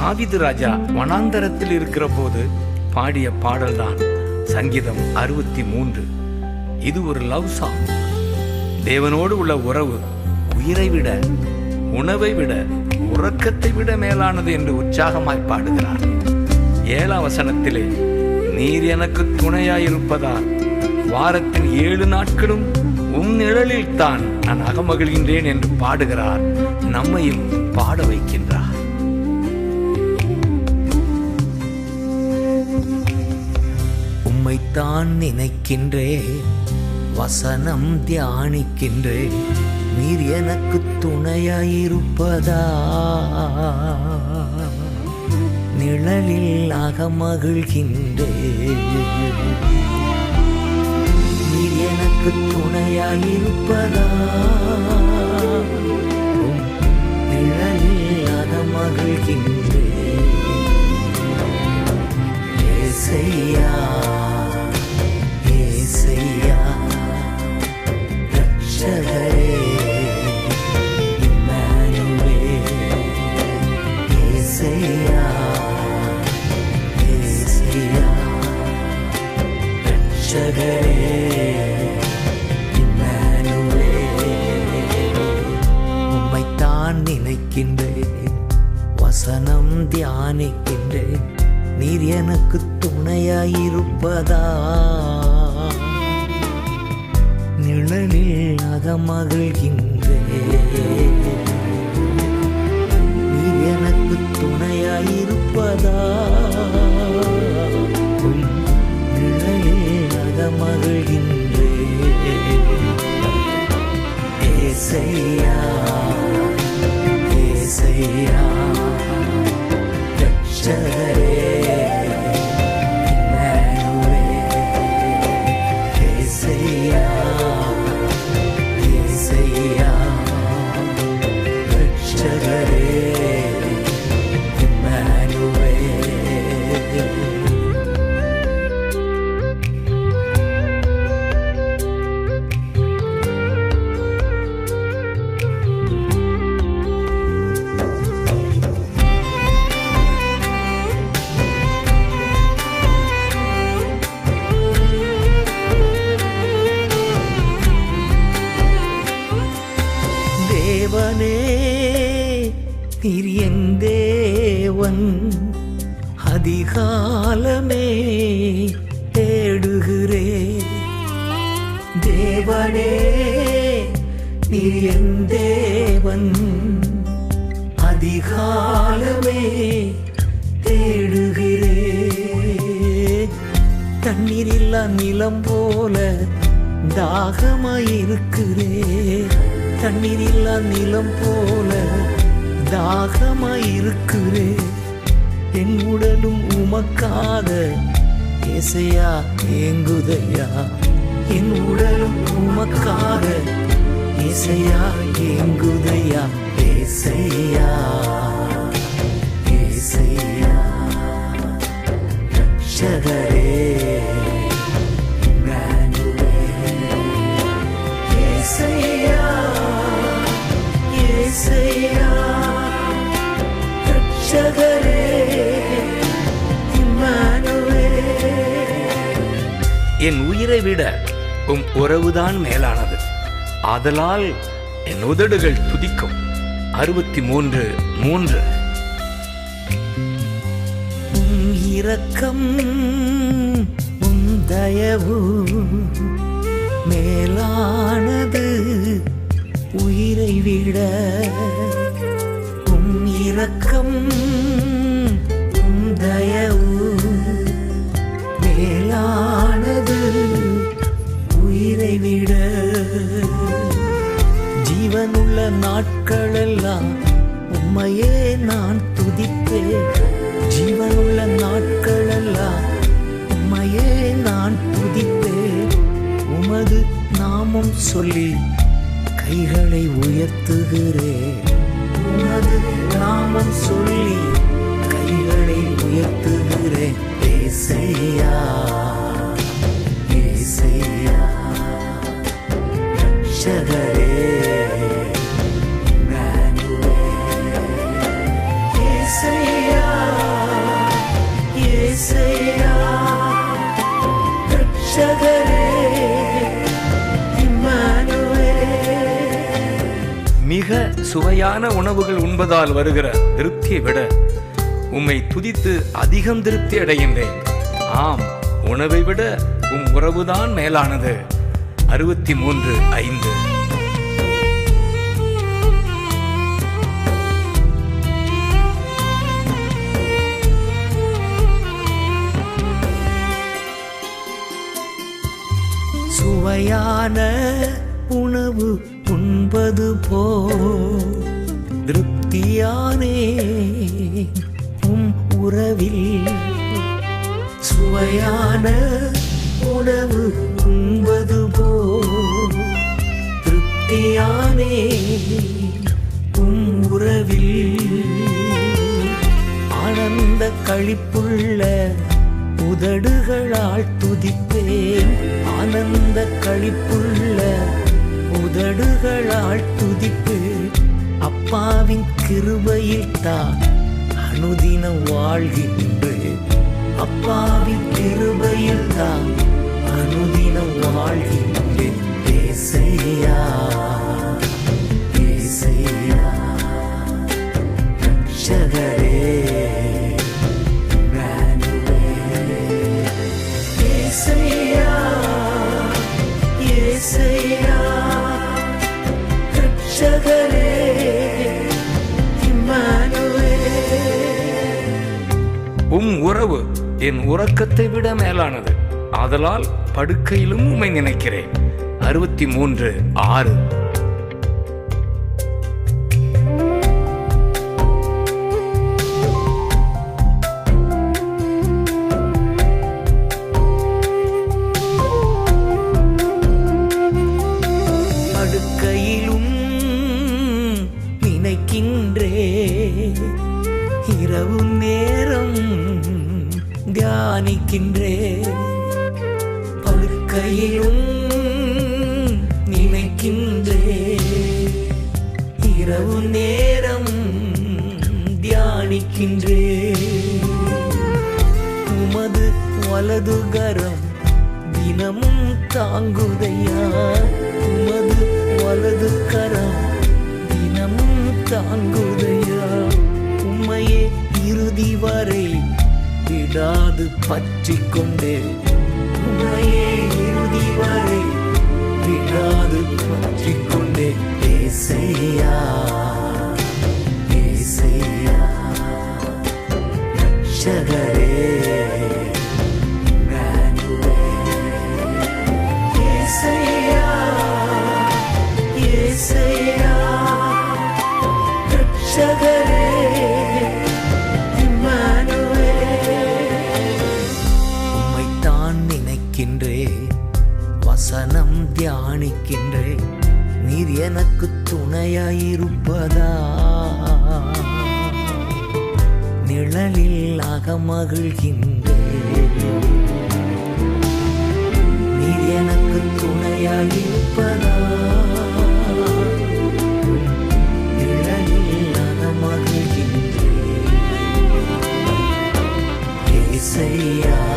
தாவிது ராஜா வனாந்தரத்தில் இருக்கிற போது பாடிய பாடல்தான் சங்கீதம் அறுபத்தி மூன்று. இது ஒரு லவ் சாங். தேவனோடு உள்ள உறவு உயிரை விட உணவை விட உறக்கத்தை விட மேலானது என்று உற்சாகமாய் பாடுகிறார். ஏழாம் வசனத்திலே நீர் எனக்கு துணையாயிருப்பதால் வாரத்தின் ஏழு நாட்களும் உம் நிழலில் தான் நான் அகமகிழ்கின்றேன் என்று பாடுகிறார். நம்மையும் பாட வைக்கின்றார். உம்மைத்தான் நினைக்கின்றேன். வசனம் தியானிக்கின்றேன். நீர் எனக்கு துணையாயிருப்பதா நிழலில் அகமகிழ்கின்றேன். நீர் எனக்கு துணையாயிருப்பதா நிழலில் அகமகிழ்கின்றேன். செய்யா வசனம் தியானிக்கின்றேன் நீர் எனக்கு துணையாயிருப்பதா? நிழலில் அகமகிழ்கின்றேன் நீர் எனக்கு துணையாயிருப்பதா? நீர் என் தேவன் அதிகாலமே தேடுகிறே. தேவனே நீர் என் தேவன் அதிகாலமே தேடுகிறே. தண்ணீரில்லா நிலம் போல தாகமாயிருக்கிறே. தண்ணீரில்லா நிலம் போல தாகமாயிருக்கிறே என் உடலும் உமக்காக இசையா ஏங்குதையா. என் உடலும் உமக்காக ஏசையா ஏங்குதையா. இசையா இசையா ரட்சகரே. என் உயிரை விட உம் உறவுதான் மேலானது. ஆதலால் என் உதடுகள் துதிக்கும். அறுபத்தி மூன்று. மூன்று இரக்கம் உம் தயவு மேலானது உயிரை விட. உம் இரக்கம் உம் தயவு மேலான விட ஜீவனுள்ள நாட்களெல்லாம் உம்மையே நான் துதிப்பேன். ஜீவனுள்ள நாட்களெல்லாம் உம்மையே நான் துதிப்பேன். உமது நாமம் சொல்லி கைகளை உயர்த்துகிறேன். உமது நாமம் சொல்லி கைகளை உயர்த்துகிறேன். பேசையா ரட்சகரே மிக சுவையான உணவுகள் உண்பதால் வருகிற திருப்தியை விட உம்மை துதித்து அதிகம் திருப்தி அடைகின்றேன். ஆம் உணவை விட உம் உறவுதான் மேலானது. அறுபத்தி மூன்று ஐந்து. சுவையான உணவு உண்பது போ. திருப்தியானே உம் உறவில். சுவையான உணவு உண்பது போ திருப்தியானே உம் உறவில். ஆனந்த கழிப்புள்ள உதடுகளால் துதிப்பேன். ஆனந்த கழிப்புள்ள உதடுகளால் துதிப்பு அப்பாவின் கிருபையில் தான் அனுதினம் வாழ்கின்றேன். அப்பாவின் கிருபையில் தான் அனுதினம் வாழ்கின்றேன். ஏசையா ஏசையா ரட்சகரே ஏசையா ஏசையா ரட்சகரே உம் உறவு என் உறக்கத்தை விட மேலானது. ஆதலால் படுக்கையிலும் உம்மை நினைக்கிறேன். அறுபத்தி மூன்று ஆறு. தியானிக்கின்றே படுக்கையிலும் நினைக்கின்றேன். இரவு நேரம் தியானிக்கின்றேன். உமது வலதுகரம் தினமும் தாங்குதையா? உமது வலது கரம் தினமும் தாங்குதையா? உம்மையே இறுதி வரை விடாது பற்றி கொண்டே உம்மையே இறுதி வரை விடாது பற்றி கொண்டே தியானிக்கின்றேன் நீர் எனக்கு துணையாயிருப்பதா? நிழலில் அகமகிழ்கின்றேன். நீர் எனக்கு துணையாயிருப்பதா? நிழலில் அகமகிழ்கின்றேன். செய்யா